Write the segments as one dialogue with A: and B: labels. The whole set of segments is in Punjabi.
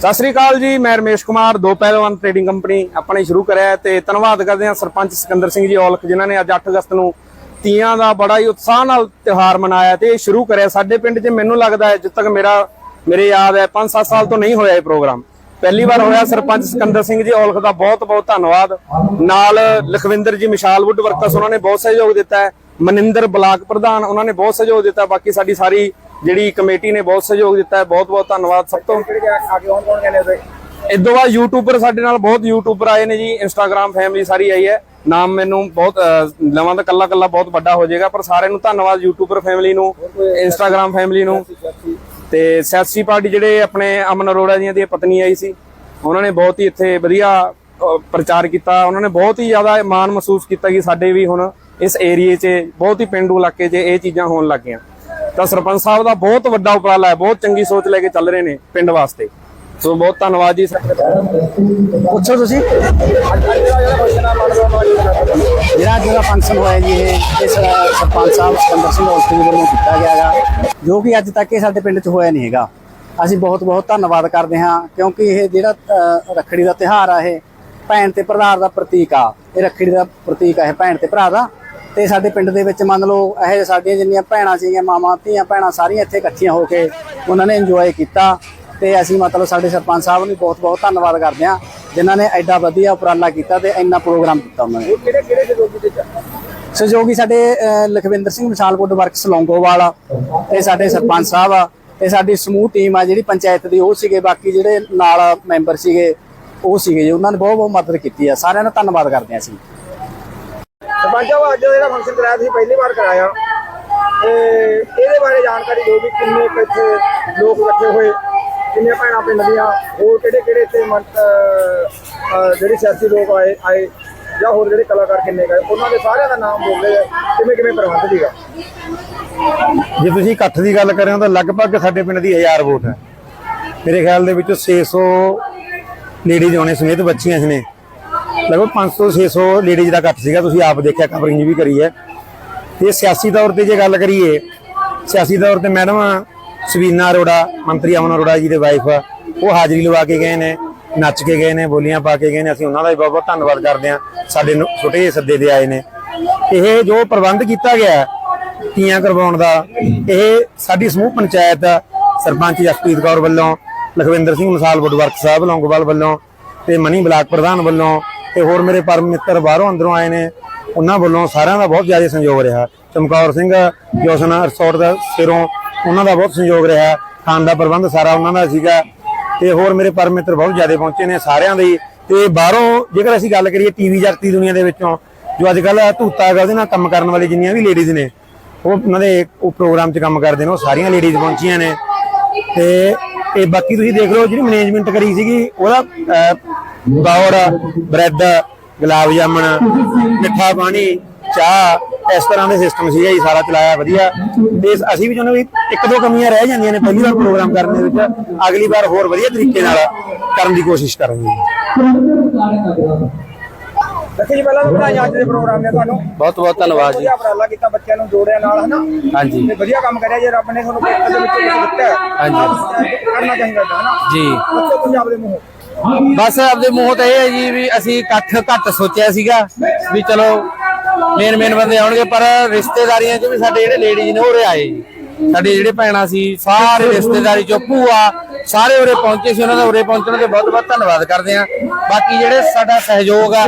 A: ਸਤਿ ਸ੍ਰੀ ਅਕਾਲ ਜੀ, ਮੈਂ ਰਮੇਸ਼ ਕੁਮਾਰ, ਦੋ ਪਹਿਲਵਾਨ ਟ੍ਰੇਡਿੰਗ ਕੰਪਨੀ ਆਪਣੇ ਸ਼ੁਰੂ ਕਰਿਆ ਤੇ ਧੰਨਵਾਦ ਕਰਦੇ ਹਾਂ ਸਰਪੰਚ ਸਿਕੰਦਰ ਸਿੰਘ ਜੀ ਔਲਖ, ਜਿਨ੍ਹਾਂ ਨੇ ਅੱਜ 8 ਅਗਸਤ ਨੂੰ ਤੀਆਂ ਦਾ ਬੜਾ ਹੀ ਉਤਸ਼ਾਹ ਨਾਲ ਤਿਉਹਾਰ ਮਨਾਇਆ ਤੇ ਇਹ ਸ਼ੁਰੂ ਕਰਿਆ। ਸਾਡੇ ਪਿੰਡ 'ਚ ਮੈਨੂੰ ਲੱਗਦਾ ਹੈ, ਜਿੱਦ ਤੱਕ ਮੇਰਾ, ਮੇਰੇ ਯਾਦ ਹੈ 5-7 ਸਾਲ ਤੋਂ ਨਹੀਂ ਹੋਇਆ ਇਹ ਪ੍ਰੋਗਰਾਮ। ਪਹਿਲੀ ਵਾਰ ਹੋਇਆ ਸਰਪੰਚ ਸਿਕੰਦਰ ਸਿੰਘ ਜੀ ਔਲਖ ਦਾ ਬਹੁਤ ਬਹੁਤ ਧੰਨਵਾਦ। ਨਾਲ ਲਖਵਿੰਦਰ ਜੀ ਮਿਸ਼ਾਲ ਵੁੱਡ ਵਰਕਰਸ ਉਹਨਾਂ ਨੇ ਬਹੁਤ ਸਹਿਯੋਗ ਦਿੱਤਾ ਹੈ। ਮਨਿੰਦਰ ਬਲਾਕ ਪ੍ਰਧਾਨ, ਉਹਨਾਂ ਨੇ ਬਹੁਤ ਸਹਿਯੋਗ ਦਿੱਤਾ। ਬਾਕੀ ਸਾਡੀ ਸਾਰੀ ਜਿਹੜੀ ਕਮੇਟੀ ਨੇ ਬਹੁਤ ਸਹਿਯੋਗ ਦਿੱਤਾ ਹੈ, ਬਹੁਤ ਬਹੁਤ ਧੰਨਵਾਦ ਸਭ ਤੋਂ।
B: ਕਿਹੜੇ
A: ਇਦੋਂ ਬਾਅਦ ਯੂਟਿਊਬਰ ਸਾਡੇ ਨਾਲ ਬਹੁਤ ਯੂਟਿਊਬਰ ਆਏ ਨੇ ਜੀ ਇੰਸਟਾਗ੍ਰam ਫੈਮਿਲੀ ਸਾਰੀ ਆਈ ਹੈ। ਨਾਮ ਮੈਨੂੰ ਬਹੁਤ ਲਵਾਂ ਤਾਂ ਕੱਲਾ ਕੱਲਾ ਬਹੁਤ ਵੱਡਾ ਹੋ ਜਾਏਗਾ, ਪਰ ਸਾਰਿਆਂ ਨੂੰ ਧੰਨਵਾਦ ਯੂਟਿਊਬਰ ਫੈਮਿਲੀ ਨੂੰ ਇੰਸਟਾਗ੍ਰam ਫੈਮਿਲੀ ਨੂੰ। ਤੇ ਸਿਆਸੀ ਪਾਰਟੀ ਜਿਹੜੇ ਆਪਣੇ ਅਮਨ ਅਰੋੜਾ ਦੀਆਂ ਦੀ ਪਤਨੀ ਆਈ ਸੀ, ਉਹਨਾਂ ਨੇ ਬਹੁਤ ਹੀ ਇੱਥੇ ਵਧੀਆ ਪ੍ਰਚਾਰ ਕੀਤਾ। ਉਹਨਾਂ ਨੇ ਬਹੁਤ ਹੀ ਜ਼ਿਆਦਾ ਮਾਣ ਮਹਿਸੂਸ ਕੀਤਾ ਕਿ ਸਾਡੇ ਵੀ ਹੁਣ ਇਸ ਏਰੀਏ 'ਚ, ਬਹੁਤ ਹੀ ਪਿੰਡੂ ਇਲਾਕੇ 'ਚ ਇਹ ਚੀਜ਼ਾਂ ਹੋਣ ਲੱਗ ਗਈਆਂ। ਤਾਂ ਸਰਪੰਚ ਸਾਹਿਬ ਦਾ ਬਹੁਤ ਵੱਡਾ ਉਪਰਾਲਾ ਹੈ, ਬਹੁਤ ਚੰਗੀ ਸੋਚ ਲੈ ਕੇ ਚੱਲ ਰਹੇ ਨੇ ਪਿੰਡ ਵਾਸਤੇ। ਸੋ ਬਹੁਤ ਧੰਨਵਾਦ ਜੀ ਪੁੱਛੋ ਤੁਸੀਂ।
C: ਜਿਹੜਾ ਅੱਜ ਫੰਕਸ਼ਨ ਹੋਇਆ ਜੀ ਇਹ, ਇਸ ਸਰਪੰਚ ਸਾਹਿਬ ਸਿਕੰਦਰ ਸਿੰਘ ਔਲਖ ਵੱਲੋਂ ਕੀਤਾ ਗਿਆ ਹੈਗਾ। ਜੋ ਕਿ ਅੱਜ ਤੱਕ ਇਹ ਸਾਡੇ ਪਿੰਡ 'ਚ ਹੋਇਆ ਨਹੀਂ ਹੈਗਾ। ਅਸੀਂ ਬਹੁਤ ਬਹੁਤ ਧੰਨਵਾਦ ਕਰਦੇ ਹਾਂ, ਕਿਉਂਕਿ ਇਹ ਜਿਹੜਾ ਰੱਖੜੀ ਦਾ ਤਿਉਹਾਰ ਆ ਇਹ, ਭੈਣ ਤੇ ਭਰਾ ਦਾ ਪ੍ਰਤੀਕ ਆ। ਇਹ ਰੱਖੜੀ ਦਾ ਪ੍ਰਤੀਕ ਆ, ਇਹ ਭੈਣ ਤੇ ਭਰਾ ਦਾ ਤੇ ਸਾਡੇ ਪਿੰਡ ਦੇ ਵਿੱਚ ਮੰਨ ਲਓ ਇਹ ਸਾਡੀਆਂ ਜਿੰਨੀਆਂ ਭੈਣਾਂ ਸੀਗੀਆਂ ਮਾਵਾਂ ਧੀਆਂ ਭੈਣਾਂ ਸਾਰੀਆਂ ਇੱਥੇ ਇਕੱਠੀਆਂ ਹੋ ਕੇ ਉਹਨਾਂ ਨੇ ਇੰਜੋਏ ਕੀਤਾ। ਤੇ ਅਸੀਂ ਮਤਲਬ ਸਾਡੇ ਸਰਪੰਚ ਸਾਹਿਬ ਨੂੰ ਬਹੁਤ ਬਹੁਤ ਧੰਨਵਾਦ ਕਰਦੇ ਹਾਂ ਜਿਨ੍ਹਾਂ ਨੇ ਐਡਾ ਵਧੀਆ ਉਪਰਾਲਾ ਕੀਤਾ ਤੇ ਇੰਨਾ ਪ੍ਰੋਗਰਾਮ ਕੀਤਾ ਉਹਨਾਂ ਨੇ।
B: ਕਿਹੜੇ ਕਿਹੜੇ ਸਹਿਯੋਗੀ ਦੇ ਚ
C: ਸਹਿਯੋਗੀ ਸਾਡੇ ਲਖਵਿੰਦਰ ਸਿੰਘ ਵਿਸ਼ਾਲਕੋਟ ਵਰਕਸ ਲੌਂਗੋਵਾਲ ਆ ਤੇ ਸਾਡੇ ਸਰਪੰਚ ਸਾਹਿਬ ਆ ਤੇ ਸਾਡੀ ਸਮੂਹ ਟੀਮ ਆ ਜਿਹੜੀ ਪੰਚਾਇਤ ਦੀ ਉਹ ਸੀਗੇ ਬਾਕੀ ਜਿਹੜੇ ਨਾਲ ਮੈਂਬਰ ਸੀਗੇ ਉਹ ਸੀਗੇ ਜੀ ਉਹਨਾਂ ਨੇ ਬਹੁਤ ਬਹੁਤ ਮਦਦ ਕੀਤੀ ਆ। ਸਾਰਿਆਂ ਦਾ ਧੰਨਵਾਦ ਕਰਦੇ ਹਾਂ ਅਸੀਂ।
B: ਸਰਪੰਚ ਸਾਹਿਬ, ਅੱਜ ਜਿਹੜਾ ਫੰਕਸ਼ਨ ਕਰਾਇਆ ਤੁਸੀਂ ਪਹਿਲੀ ਵਾਰ ਕਰਾਇਆ। ਤੇ ਇਹਦੇ ਬਾਰੇ ਜਾਣਕਾਰੀ ਦਿਓ ਵੀ ਕਿੰਨੇ ਕੁ ਇੱਥੇ ਲੋਕ ਇਕੱਠੇ ਹੋਏ, ਕਿੰਨੀਆਂ ਭੈਣਾਂ ਪਿੰਡ ਦੀਆਂ, ਹੋਰ ਕਿਹੜੇ ਕਿਹੜੇ ਇੱਥੇ ਮੰਤ ਜਿਹੜੇ ਸਿਆਸੀ ਲੋਕ ਆਏ ਆਏ, ਜਾਂ ਹੋਰ ਜਿਹੜੇ ਕਲਾਕਾਰ ਕਿੰਨੇ ਗਏ ਉਹਨਾਂ ਦੇ ਸਾਰਿਆਂ ਦਾ ਨਾਮ ਬੋਲੇ ਕਿਵੇਂ ਕਿਵੇਂ ਪ੍ਰਬੰਧ ਸੀਗਾ?
D: ਜੇ ਤੁਸੀਂ ਇਕੱਠ ਦੀ ਗੱਲ ਕਰਿਓ ਤਾਂ ਲਗਭਗ ਸਾਡੇ ਪਿੰਡ ਦੀ 1000 ਵੋਟ ਹੈ। ਮੇਰੇ ਖਿਆਲ ਦੇ ਵਿੱਚੋਂ 600 ਲੇਡੀਜ਼ ਆਉਣੇ ਸਮੇਤ ਬੱਚੀਆਂ ਸੀ ਨੇ। ਲਗਭਗ 500 ਤੋਂ 600 ਲੇਡੀਜ਼ ਦਾ ਇਕੱਠ ਸੀਗਾ, ਤੁਸੀਂ ਆਪ ਦੇਖਿਆ ਕਵਰਿੰਗ ਵੀ ਕਰੀ ਹੈ। ਤੇ ਸਿਆਸੀ ਤੌਰ ਤੇ ਜੇ ਗੱਲ ਕਰੀਏ, ਸਿਆਸੀ ਤੌਰ ਤੇ ਮੈਡਮ ਸਵੀਨਾ ਅਰੋੜਾ, ਮੰਤਰੀ ਅਮਨ ਅਰੋੜਾ ਜੀ ਦੇ ਵਾਈਫ ਉਹ ਹਾਜ਼ਰੀ ਲਵਾ ਕੇ ਗਏ ਨੇ, ਨੱਚ ਕੇ ਗਏ ਨੇ, ਬੋਲੀਆਂ ਪਾ ਕੇ ਗਏ ਨੇ, ਅਸੀਂ ਉਹਨਾਂ ਦਾ ਵੀ ਬਹੁਤ ਬਹੁਤ ਧੰਨਵਾਦ ਕਰਦੇ ਹਾਂ, ਸਾਡੇ ਨੂੰ, ਛੋਟੇ ਸੱਦੇ ਦੇ ਆਏ ਨੇ। ਇਹ ਜੋ ਪ੍ਰਬੰਧ ਕੀਤਾ ਗਿਆ, ਤੀਆਂ ਕਰਵਾਉਣ ਦਾ, ਇਹ ਸਾਡੀ ਸਮੂਹ ਪੰਚਾਇਤ ਸਰਪੰਚ ਜਸਪ੍ਰੀਤ ਕੌਰ ਵੱਲੋਂ, ਲਖਵਿੰਦਰ ਸਿੰਘ ਮਸਾਲ ਵਰਕ ਸਾਹਿਬ, ਲੌਂਗੋਵਾਲ ਵੱਲੋਂ ਤੇ ਮਨੀ ਬਲਾਕ ਪ੍ਰਧਾਨ ਵੱਲੋਂ ਤੇ ਹੋਰ ਮੇਰੇ ਪਰਮ ਮਿੱਤਰ ਬਾਹਰੋਂ ਅੰਦਰੋਂ ਆਏ ਨੇ, ਉਹਨਾਂ ਵੱਲੋਂ ਸਾਰਿਆਂ ਦਾ ਬਹੁਤ ਜ਼ਿਆਦਾ ਸਹਿਯੋਗ ਰਿਹਾ। ਚਮਕੌਰ ਸਿੰਘ, ਜੋਸਨ, ਰਿਸੋਰਟ ਦਾ ਸਿਰੋਂ ਉਹਨਾਂ ਦਾ ਬਹੁਤ ਸਹਿਯੋਗ ਰਿਹਾ। ਖਾਣ ਦਾ ਪ੍ਰਬੰਧ ਸਾਰਾ ਉਹਨਾਂ ਦਾ ਸੀਗਾ। ਤੇ ਹੋਰ ਮੇਰੇ ਪਰਮ ਮਿੱਤਰ ਬਹੁਤ ਜ਼ਿਆਦਾ ਪਹੁੰਚੇ ਨੇ ਸਾਰਿਆਂ ਦੇ। ਹੀ। ਤੇ ਬਾਹਰੋਂ ਜੇਕਰ ਅਸੀਂ ਗੱਲ ਕਰੀਏ ਟੀਵੀ ਜਗਤੀ ਦੁਨੀਆ ਦੇ ਵਿੱਚੋਂ, ਜੋ ਅੱਜ ਕੱਲ ਧੂਤਾ ਹੈਗਾ, ਉਹਦੇ ਨਾਲ ਕੰਮ ਕਰਨ ਵਾਲੇ ਜਿੰਨੀਆਂ ਵੀ ਲੇਡੀਜ਼ ਨੇ, ਉਹ ਉਹਨਾਂ ਦੇ ਉਹ ਪ੍ਰੋਗਰਾਮ 'ਚ ਕੰਮ ਕਰਦੇ ਨੇ, ਉਹ ਸਾਰੀਆਂ ਲੇਡੀਜ਼ ਪਹੁੰਚੀਆਂ ਨੇ। ਤੇ ਇਹ ਬਾਕੀ ਤੁਸੀਂ ਦੇਖ ਲਓ, ਜਿਹੜੀ ਮੈਨੇਜਮੈਂਟ ਕਰੀ ਸੀਗੀ, ਉਹਦਾ ਦੌੜ ਬ੍ਰੈਡ ਗੁਲਾਬ ਜਾਮਣ ਮਿੱਠਾ ਪਾਣੀ ਚਾਹ ਇਸ ਤਰ੍ਹਾਂ ਦੇ ਸਿਸਟਮ ਸੀਗਾ ਜੀ ਸਾਰਾ ਚਲਾਇਆ ਵਧੀਆ। ਤੇ ਅਸੀਂ ਵੀ ਚਾਹੁੰਦੇ ਵੀ ਇੱਕ ਦੋ ਕਮੀਆਂ ਰਹਿ ਜਾਂਦੀਆਂ ਨੇ ਪਹਿਲੀ ਵਾਰ ਪ੍ਰੋਗਰਾਮ ਕਰਨ ਦੇ ਵਿੱਚ। ਅਗਲੀ ਵਾਰ ਹੋਰ ਵਧੀਆ ਤਰੀਕੇ ਨਾਲ ਕਰਨ ਦੀ ਕੋਸ਼ਿਸ਼ ਕਰਾਂਗੇ
B: ਜੀ। ਪਹਿਲਾਂ ਤਾਂ ਵਧਾਈਆਂ ਅੱਜ ਦੇ ਪ੍ਰੋਗਰਾਮ ਨੇ ਤੁਹਾਨੂੰ।
A: ਬਹੁਤ ਬਹੁਤ ਧੰਨਵਾਦ ਜੀ।
B: ਉਪਰਾਲਾ ਕੀਤਾ ਬੱਚਿਆਂ ਨੂੰ ਜੋੜਿਆ ਨਾਲ ਹਨਾ?
A: ਹਾਂਜੀ।
B: ਤੇ ਵਧੀਆ ਕੰਮ ਕਰਿਆ ਜੇ ਰੱਬ ਨੇ ਤੁਹਾਨੂੰ ਪੇਪਰ ਦੇ ਵਿੱਚ ਦਿੱਤਾ
A: ਹਾਂਜੀ।
B: ਕਰਨਾ ਚਾਹੀਦਾ ਹੈ ਹਨਾ?
A: ਜੀ।
B: ਬੱਚੇ ਪੰਜਾਬ ਦੇ ਮੂੰਹੋਂ।
A: ਬਸ ਆਪਦੇ ਮੂੰਹ ਤੇ ਇਹ ਹੈ ਜੀ ਵੀ ਅਸੀਂ ਇਕੱਠ ਘੱਟ ਸੋਚਿਆ ਸੀਗਾ ਵੀ ਚਲੋ ਮੇਨ ਮੇਨ ਬੰਦੇ ਆਉਣਗੇ, ਪਰ ਰਿਸ਼ਤੇਦਾਰੀਆਂ 'ਚ ਵੀ ਸਾਡੇ ਜਿਹੜੇ ਲੇਡੀਜ਼ ਨੇ ਉਰੇ ਆਏ ਜੀ। ਸਾਡੇ ਜਿਹੜੇ ਭੈਣਾਂ ਸੀ, ਸਾਰੇ ਰਿਸ਼ਤੇਦਾਰੀ 'ਚੋਂ ਭੂਆ, ਸਾਰੇ ਉਰੇ ਪਹੁੰਚੇ ਸੀ, ਉਹਨਾਂ ਦਾ ਉਰੇ ਪਹੁੰਚਣ ਤੇ ਬਹੁਤ ਬਹੁਤ ਧੰਨਵਾਦ ਕਰਦੇ ਆ ਬਾਕੀ ਜਿਹੜੇ ਸਾਡਾ ਸਹਿਯੋਗ ਆ,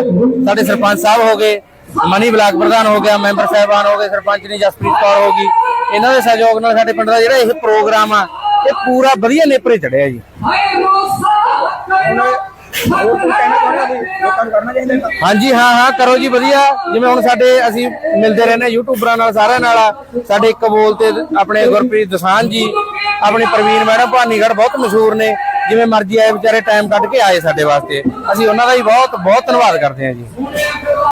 A: ਸਾਡੇ ਸਰਪੰਚ ਸਾਹਿਬ ਹੋ ਗਏ, ਮਨੀ ਬਲਾਕ ਪ੍ਰਧਾਨ ਹੋ ਗਿਆ, ਮੈਂਬਰ ਸਾਹਿਬਾਨ ਹੋ ਗਏ, ਸਰਪੰਚ ਨੇ ਜਸਪ੍ਰੀਤ ਕੌਰ ਹੋ ਗਈ, ਇਹਨਾਂ ਦੇ ਸਹਿਯੋਗ ਨਾਲ ਸਾਡੇ ਪਿੰਡ ਦਾ ਜਿਹੜਾ ਇਹ ਪ੍ਰੋਗਰਾਮ ਆ, ਇਹ ਪੂਰਾ ਵਧੀਆ ਨੇਪਰੇ ਚੜਿਆ ਜੀ। ਹਾਂਜੀ, ਹਾਂ ਹਾਂ, ਕਰੋ ਜੀ, ਵਧੀਆ। ਜਿਵੇਂ ਹੁਣ ਸਾਡੇ ਅਸੀਂ ਮਿਲਦੇ ਰਹਿੰਦੇ ਹਾਂ ਯੂਟਿਊਬਰਾਂ ਨਾਲ, ਸਾਰਿਆਂ ਨਾਲ। ਸਾਡੇ ਕਬੋਲ ਤੇ ਆਪਣੇ ਗੁਰਪ੍ਰੀਤ ਦਸਾਨ ਜੀ, ਆਪਣੇ ਪ੍ਰਵੀਨ ਮੈਡਮ ਭਾਨੀਗੜ੍ਹ ਬਹੁਤ ਮਸ਼ਹੂਰ ਨੇ। ਜਿਵੇਂ ਮਰਜ਼ੀ ਆਏ, ਵਿਚਾਰੇ ਟਾਈਮ ਕੱਢ ਕੇ ਆਏ ਸਾਡੇ ਵਾਸਤੇ। ਅਸੀਂ ਉਹਨਾਂ ਦਾ ਵੀ ਬਹੁਤ ਬਹੁਤ ਧੰਨਵਾਦ ਕਰਦੇ ਹਾਂ ਜੀ।